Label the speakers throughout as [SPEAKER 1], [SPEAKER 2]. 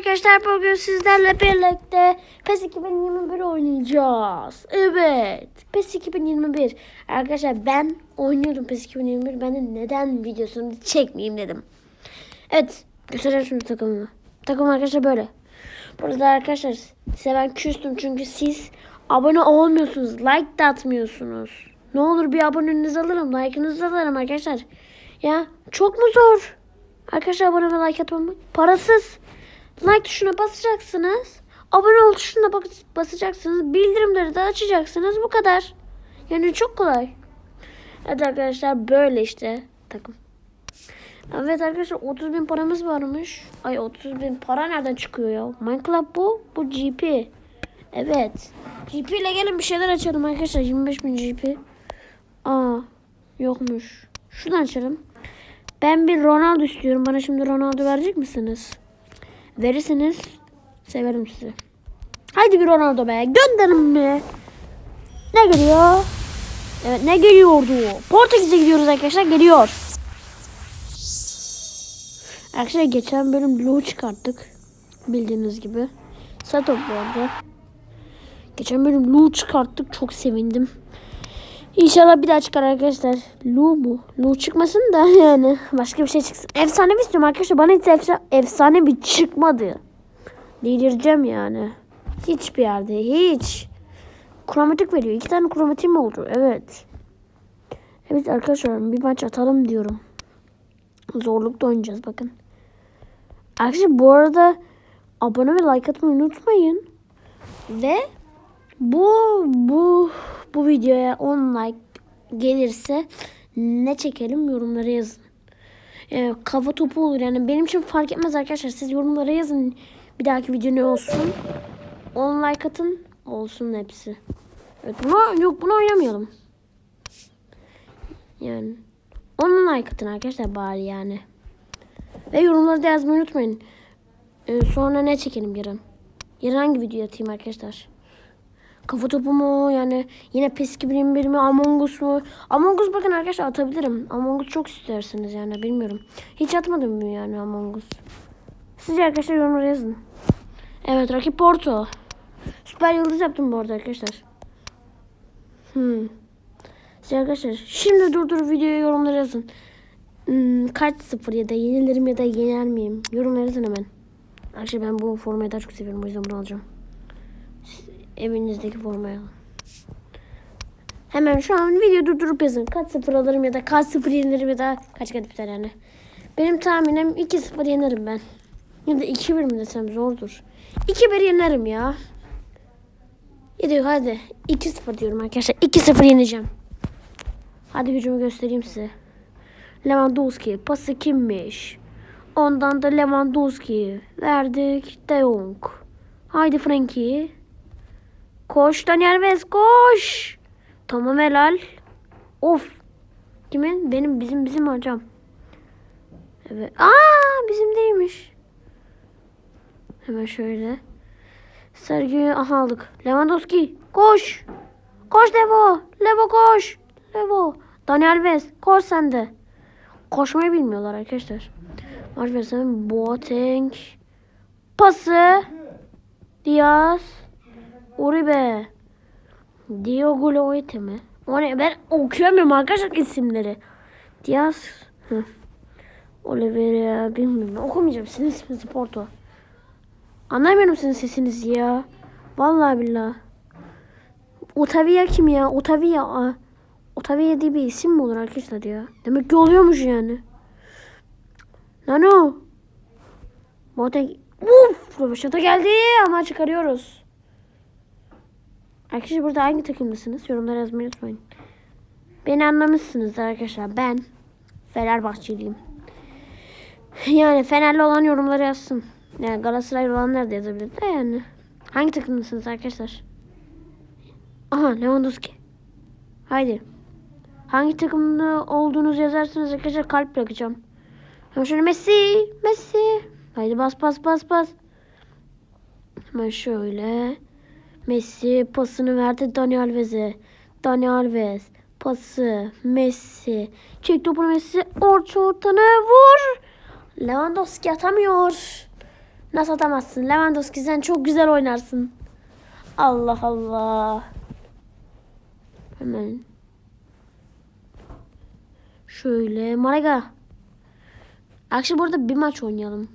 [SPEAKER 1] arkadaşlar bugün sizlerle birlikte PES 2021 oynayacağız. Evet. PES 2021. Arkadaşlar ben oynuyordum PES 2021. Ben de neden videosunu çekmeyeyim dedim. Evet. Göstereceğim şimdi takımımı. Takım arkadaşlar böyle. Burada arkadaşlar size ben küstüm çünkü siz abone olmuyorsunuz. Like da atmıyorsunuz. Ne olur bir abonenizi alırım. Like'ınızı alırım arkadaşlar. Ya çok mu zor? Arkadaşlar abone ve like atmamak parasız. Like tuşuna basacaksınız. Abone ol tuşuna bas- basacaksınız. Bildirimleri de açacaksınız. Bu kadar. Yani çok kolay. Evet arkadaşlar böyle işte takım. Evet arkadaşlar 30 bin paramız varmış. Ay 30 bin para nereden çıkıyor ya? Minecraft bu. Bu GP. Evet. GP ile gelin bir şeyler açalım arkadaşlar. 25 bin GP. Aa yokmuş. Şuradan açalım. Ben bir Ronaldo istiyorum. Bana şimdi Ronaldo verecek misiniz? Verirseniz severim sizi. Haydi bir Ronaldo be. Gönderin mi? Ne geliyor? Evet ne geliyordu? Portekiz'e gidiyoruz arkadaşlar. Geliyor. Arkadaşlar geçen bölüm Lu çıkarttık. Bildiğiniz gibi. Sato bu arada. Geçen bölüm Lu çıkarttık. Çok sevindim. İnşallah bir daha çıkar arkadaşlar. Lu mu? Lu çıkmasın da yani. Başka bir şey çıksın. Efsane bir istiyorum arkadaşlar. Bana hiç efsa- efsane bir çıkmadı. Delireceğim yani. Hiçbir yerde. Hiç. Kromatik veriyor. İki tane kromatiğim oldu. Evet. Evet arkadaşlar bir maç atalım diyorum. Zorlukta oynayacağız bakın. Arkadaşlar bu arada abone ve like atmayı unutmayın. Ve bu bu bu videoya 10 like gelirse ne çekelim yorumlara yazın. Ee, kafa topu olur yani benim için fark etmez arkadaşlar. Siz yorumlara yazın. Bir dahaki video ne olsun? 10 like atın olsun hepsi. Evet bunu yok bunu oynamayalım. Yani 10 like atın arkadaşlar bari yani. Ve yorumları da yazmayı unutmayın. Ee, sonra ne çekelim yarın? Yarın hangi video atayım arkadaşlar? Kafa topu mu? Yani yine PES 2021 mi? Among Us mu? Among Us bakın arkadaşlar atabilirim. Among Us çok istersiniz yani bilmiyorum. Hiç atmadım mı yani Among Us? Sizce arkadaşlar yorumlara yazın. Evet rakip Porto. Süper yıldız yaptım bu arada arkadaşlar. Hmm. Sizce arkadaşlar şimdi durdur videoyu yorumlara yazın. Hmm, kaç sıfır ya da yenilirim ya da yener miyim? Yorumlara yazın hemen. Arkadaşlar ben bu formayı daha çok seviyorum o yüzden bunu alacağım. Evinizdeki formayı alın. Hemen şu an video durdurup yazın. Kaç sıfır alırım ya da kaç sıfır yenilirim ya da kaç kaç biter yani. Benim tahminim 2-0 yenerim ben. Ya da 2-1 mi desem zordur. 2-1 yenerim ya. Gidiyor hadi. 2-0 diyorum arkadaşlar. 2-0 yeneceğim. Hadi gücümü göstereyim size. Lewandowski pası kimmiş? Ondan da Lewandowski. Verdik De Jong. Haydi Frankie. Koş Daniel Vez koş. Tamam helal. Of. Kimin? Benim bizim bizim hocam. Evet. Aa bizim değilmiş. Hemen şöyle. Sergio'yu aha aldık. Lewandowski koş. Koş Levo. Levo koş. Levo. Daniel Vez koş sen de. Koşmayı bilmiyorlar arkadaşlar. Versem Boateng. Pası. Diaz. Uribe. Diogo Loite mi? O ne? Ben okuyamıyorum arkadaşlar isimleri. Diaz. Hı. Oliveira bilmiyorum. Okumayacağım. Sizin isminiz Porto. Anlamıyorum sizin sesinizi ya. Vallahi billah. Otavia kim ya? Otavia. Otavia diye bir isim mi olur arkadaşlar ya? Demek ki oluyormuş yani. Nano. Boateng. Uf! Röveşata geldi ama çıkarıyoruz. Arkadaşlar burada hangi takımlısınız? Yorumlara yazmayı unutmayın. Beni anlamışsınız arkadaşlar. Ben Fenerbahçeliyim. Yani Fenerli olan yorumlara yazsın. Yani Galatasaraylı olanlar da yazabilir de yani. Hangi takımlısınız arkadaşlar? Aha Lewandowski. Haydi. Hangi takımda olduğunuzu yazarsanız arkadaşlar kalp bırakacağım. Hemen şöyle Messi. Messi. Haydi bas bas bas bas. Hemen şöyle. Messi pasını verdi Dani Alves'e. Dani Alves pası Messi. Çek topunu Messi. Orta ortanı vur. Lewandowski atamıyor. Nasıl atamazsın? Lewandowski sen çok güzel oynarsın. Allah Allah. Hemen. Şöyle. Marega. Akşam burada bir maç oynayalım.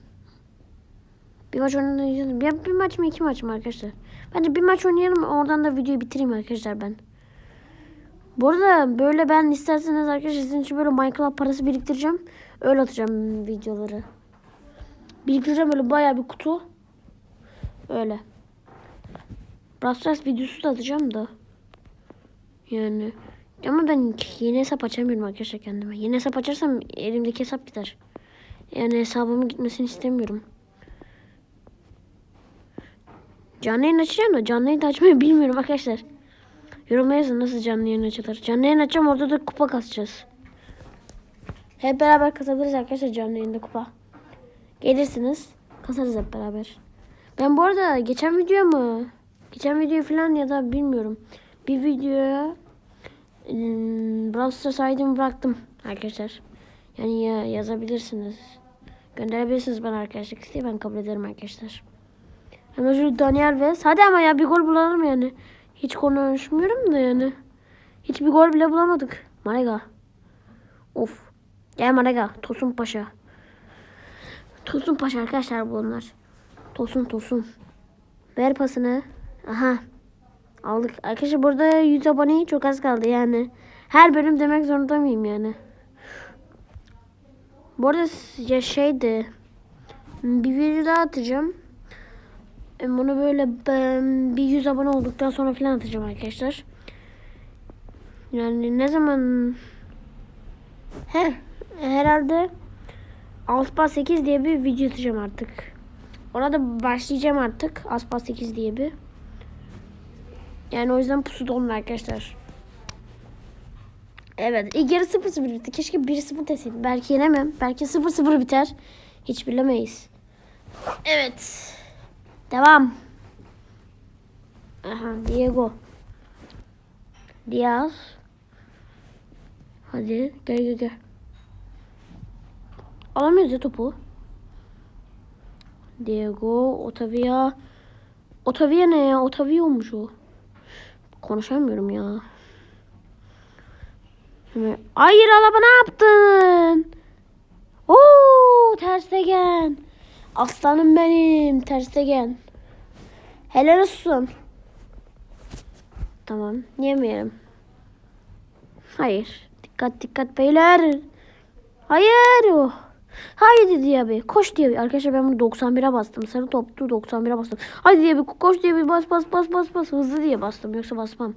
[SPEAKER 1] Bir maç oynayalım. Ya bir maç mı iki maç mı arkadaşlar? Bence bir maç oynayalım. Oradan da videoyu bitireyim arkadaşlar ben. Bu arada böyle ben isterseniz arkadaşlar sizin için böyle Minecraft parası biriktireceğim. Öyle atacağım videoları. Biriktireceğim böyle bayağı bir kutu. Öyle. Brawl Stars videosu da atacağım da. Yani. Ama ben yeni hesap açamıyorum arkadaşlar kendime. Yeni hesap açarsam elimdeki hesap gider. Yani hesabımın gitmesini istemiyorum. Canlı yayın açacağım da canlı yayın açmayı bilmiyorum arkadaşlar. Yorumlara yazın nasıl canlı yayın açılır. Canlı yayın açacağım orada da kupa kasacağız. Hep beraber kasabiliriz arkadaşlar canlı yayında kupa. Gelirsiniz kasarız hep beraber. Ben bu arada geçen video mu? Geçen video falan ya da bilmiyorum. Bir videoya ım, Brawl Stars bıraktım arkadaşlar. Yani ya yazabilirsiniz. Gönderebilirsiniz bana arkadaşlık isteği ben kabul ederim arkadaşlar. Ama şu Daniel Vez. Hadi ama ya bir gol bulalım yani. Hiç konuşmuyorum da yani. Hiçbir gol bile bulamadık. Marega. Of. Gel Marega. Tosun Paşa. Tosun Paşa arkadaşlar bunlar. Tosun Tosun. Ver pasını. Aha. Aldık. Arkadaşlar burada 100 abone çok az kaldı yani. Her bölüm demek zorunda mıyım yani? Bu arada ya şeydi. Bir video daha atacağım. Bunu böyle ben bir 100 abone olduktan sonra falan atacağım arkadaşlar. Yani ne zaman He, herhalde Aspa 8 diye bir video atacağım artık. Orada başlayacağım artık. Aspa 8 diye bir. Yani o yüzden pusu dondu arkadaşlar. Evet. ilk yarı 0-0 bitti. Keşke 1-0 deseydim. Belki yenemem. Belki 0-0 biter. Hiç bilemeyiz. Evet. Devam. Aha Diego. Diaz. Hadi gel gel gel. Alamıyoruz ya topu. Diego, Otavia. Otavia ne ya? Otavia olmuş o. Konuşamıyorum ya. Hayır alaba ne yaptın? Oo ters tegen. Aslanım benim ters tegen. Helal olsun. Tamam yemeyelim. Hayır. Dikkat dikkat beyler. Hayır. Oh. Haydi diye bir koş diye bir. Arkadaşlar ben bunu 91'e bastım. Sarı toptu 91'e bastım. Haydi diye bir koş diye bir bas bas bas bas bas. Hızlı diye bastım yoksa basmam.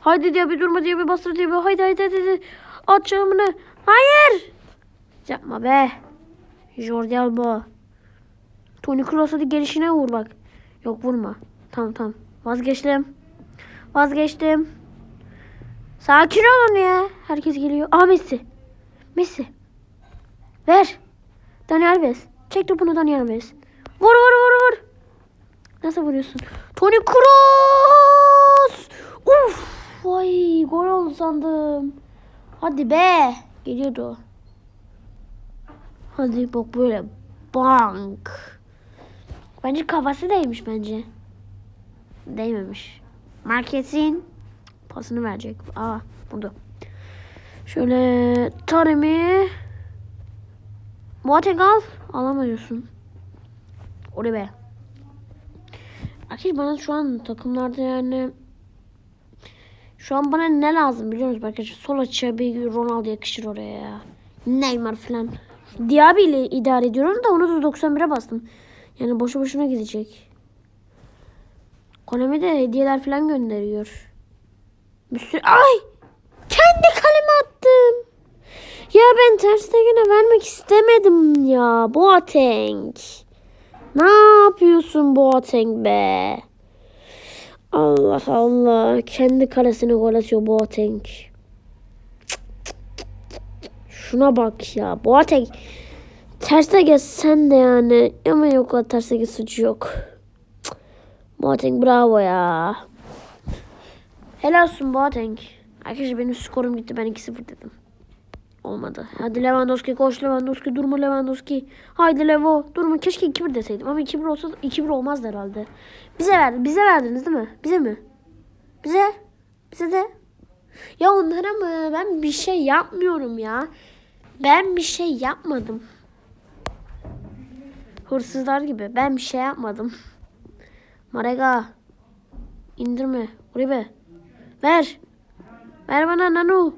[SPEAKER 1] Haydi diye bir durma diye bir bastır diye bir. Haydi haydi haydi. haydi. At camını. Hayır. Yapma be. Jordi Alba. Toni Kroos hadi gelişine vur bak. Yok vurma. Tamam tamam. Vazgeçtim. Vazgeçtim. Sakin olun ya. Herkes geliyor. Aa Messi. Messi. Ver. Dani Alves. Çek topunu Dani Alves. Vur vur vur vur. Nasıl vuruyorsun? Toni Kroos. Uf. Vay gol oldu sandım. Hadi be. Geliyordu. Hadi bak böyle. Bank. Bence kafası değmiş bence. Değmemiş. Markesin pasını verecek. Aa buldu. Şöyle Taremi Boateng al. Alamıyorsun. Oraya be. Arkadaşlar bana şu an takımlarda yani şu an bana ne lazım biliyor musunuz arkadaşlar? Sol açıya bir Ronaldo yakışır oraya ya. Neymar falan. Diaby ile idare ediyorum da onu da 91'e bastım. Yani boşu boşuna gidecek. Konami de hediyeler falan gönderiyor. Bir sürü... Ay! Kendi kaleme attım. Ya ben ters tekene vermek istemedim ya. Boateng. Ne yapıyorsun Boateng be? Allah Allah. Kendi kalesine gol atıyor Boateng. Şuna bak ya. Boateng. Terse geç sen de yani. Ama yok o terse geç suçu yok. Boateng bravo ya. Helal olsun Boateng. Arkadaşlar benim skorum gitti. Ben 2-0 dedim. Olmadı. Hadi Lewandowski koş Lewandowski durma Lewandowski. Haydi Levo durma. Keşke 2-1 deseydim ama 2-1 olsa 2-1 olmazdı herhalde. Bize verdi. Bize verdiniz değil mi? Bize mi? Bize. Bize de. Ya onlara mı? Ben bir şey yapmıyorum ya. Ben bir şey yapmadım. Hırsızlar gibi. Ben bir şey yapmadım. Marega. İndirme. Uribe. Ver. Ver bana Nanu.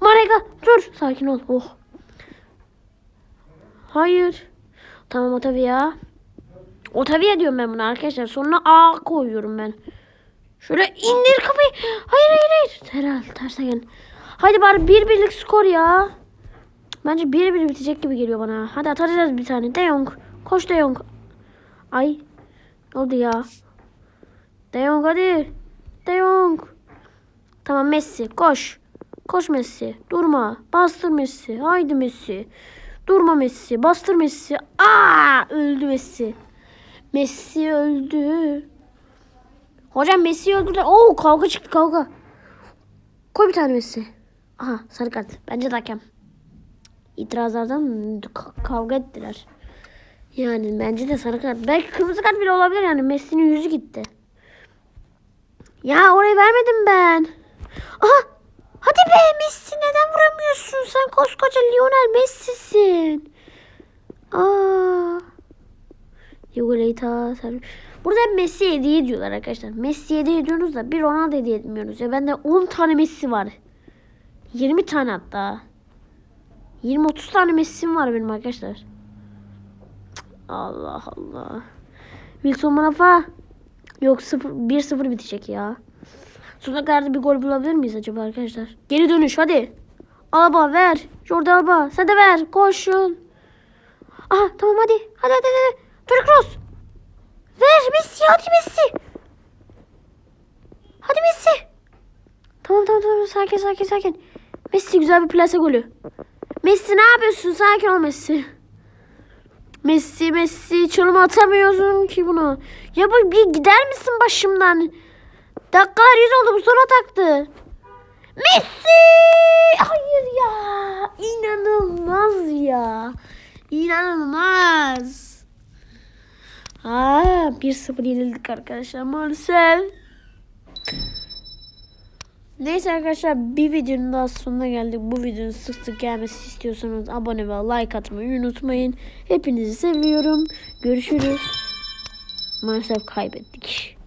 [SPEAKER 1] Marega dur. Sakin ol. Oh. Hayır. Tamam Otavia. Otavia diyorum ben buna arkadaşlar. Sonuna A koyuyorum ben. Şöyle indir kafayı. Hayır hayır hayır. Teral terse gel. Haydi bari bir birlik skor ya. Bence bir bir bitecek gibi geliyor bana. Hadi atacağız bir tane. De Jong. Koş De Jong. Ay. Ne oldu ya? De hadi. De. Tamam Messi koş. Koş Messi. Durma. Bastır Messi. Haydi Messi. Durma Messi. Bastır Messi. Aa öldü Messi. Messi öldü. Hocam Messi öldürdüler. Oo kavga çıktı kavga. Koy bir tane Messi. Aha sarı kart. Bence de hakem. İtirazlardan ka- kavga ettiler. Yani bence de sarı kart. Belki kırmızı kart bile olabilir yani. Messi'nin yüzü gitti. Ya orayı vermedim ben. Aha! Hadi be Messi neden vuramıyorsun? Sen koskoca Lionel Messi'sin. Aa. Yugoleta. Burada hep Messi hediye ediyorlar arkadaşlar. Messi hediye ediyorsunuz da bir Ronaldo hediye etmiyoruz. Ya bende 10 tane Messi var. 20 tane hatta. 20-30 tane Messi'm var benim arkadaşlar. Allah Allah. Wilson Manafa. Yok 0 1-0 bitecek ya. Sonuna kadar da bir gol bulabilir miyiz acaba arkadaşlar? Geri dönüş hadi. Alba ver. Jordi Alba sen de ver. Koşun. Aha tamam hadi. Hadi hadi hadi. Toni Kroos. Ver Messi hadi Messi. Hadi Messi. Tamam tamam tamam sakin sakin sakin. Messi güzel bir plase golü. Messi ne yapıyorsun? Sakin ol Messi. Messi Messi çalım atamıyorsun ki bunu. Ya bu bir gider misin başımdan? Dakikalar yüz oldu bu son ataktı. Messi! Hayır ya. İnanılmaz ya. İnanılmaz. Aa, 1-0 yenildik arkadaşlar maalesef. Neyse arkadaşlar bir videonun daha sonuna geldik. Bu videonun sık sık gelmesi istiyorsanız abone ve like atmayı unutmayın. Hepinizi seviyorum. Görüşürüz. Maalesef kaybettik.